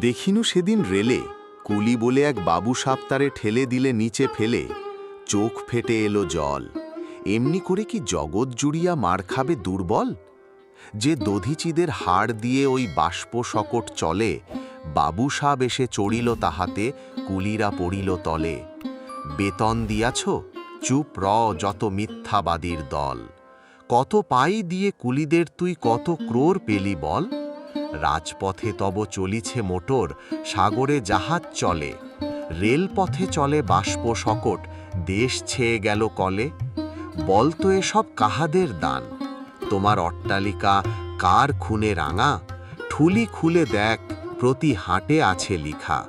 দেখিনু সেদিন রেলে, কুলি বলে এক বাবু সাপ তারে ঠেলে দিলে নিচে ফেলে, চোখ ফেটে এলো জল। এমনি করে কি জগৎ জুড়িয়া মার খাবে দুর্বল? যে দধিচিদের হাড় দিয়ে ওই বাষ্প শকট চলে, বাবু সাব এসে চড়িল তাহাতে, কুলিরা পড়িল তলে। বেতন দিয়াছ, চুপ র যত মিথ্যাবাদীর দল। কত পাই দিয়ে কুলিদের তুই কত ক্রোর পেলি বল? রাজপথে তব চলিছে মোটর, সাগরে জাহাজ চলে। রেলপথে চলে বাষ্প শকট দেশ ছেয়ে গেল কলে। বলতো এসব কাহাদের দান? তোমার অট্টালিকা কার খুনে রাঙা? ঠুলি খুলে দেখ, প্রতি হাটে আছে লিখা।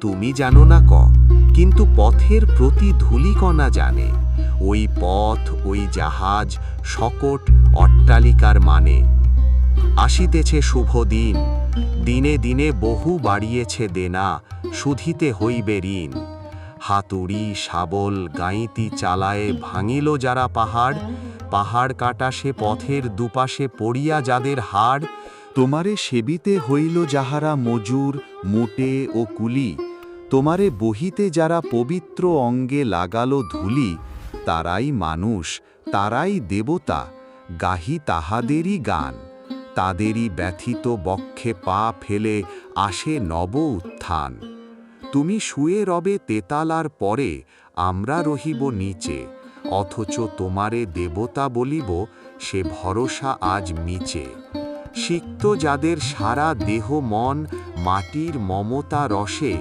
তুমি জানো না ক, কিন্তু পথের প্রতি ধূলিকণা জানে। ওই পথ, ওই জাহাজ শকট অট্টালিকার মানে। আসিতেছে শুভ দিন। দিনে দিনে বহু বাড়িয়েছে দেনা শুধিতে হইবে ঋণ। হাতুড়ি, শাবল গাঁইতি চালায়ে ভাঙিল যারা পাহাড় পাহাড় কাটা সে পথের দুপাশে পড়িয়া যাদের হাড়। তোমারে সেবিতে হইল যাহারা মজুর, মোটে ও কুলি। তোমারে বহিতে যারা পবিত্র অঙ্গে লাগালো ধুলি, তারাই মানুষ, তারাই দেবতা, গাহি তাহাদেরই গান। তাদেরই ব্যথিত বক্ষে পা ফেলে আসে নব উত্থান। তুমি শুয়ে রবে তেতালার পরে আমরা রহিব নিচে, অথচ তোমারে দেবতা বলিব সে ভরসা আজ মিচে সিক্ত যাদের সারা দেহ মন মাটির মমতা রসে,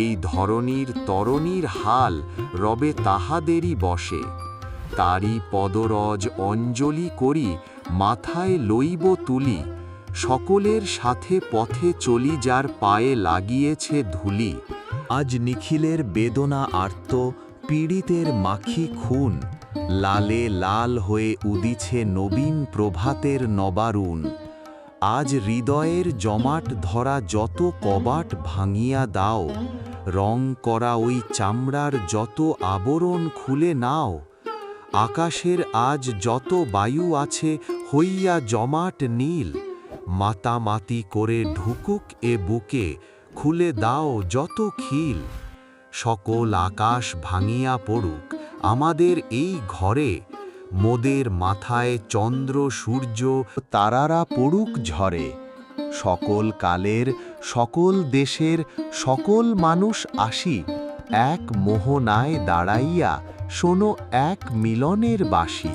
এই ধরনীর তরণীর হাল রবে তাহাদেরই বসে। তারই পদরজ অঞ্জলি করি মাথায় লইব তুলি, সকলের সাথে পথে চলি যার পায়ে লাগিয়েছে ধুলি। আজ নিখিলের বেদনা আর্ত, পীড়িতের মাখি খুন, লালে লাল হয়ে উদিছে নবীন প্রভাতের নবারুণ। আজ হৃদয়ের জমাট ধরা যত কবাট ভাঙিয়া দাও, রং করা ওই চামড়ার যত আবরণ খুলে নাও, আকাশের আজ যত বায়ু আছে হইয়া জমাট নীল, মাতামাতি করে ঢুকুক এ বুকে, খুলে দাও যত খিল। সকল আকাশ ভাঙিয়া পড়ুক আমাদের এই ঘরে, মোদের মাথায় চন্দ্র, সূর্য, তারারা পড়ুক ঝরে। সকল কালের, সকল দেশের, সকল মানুষ আসি, এক মোহনায় দাঁড়াইয়া শোনো এক মিলনের বাসি।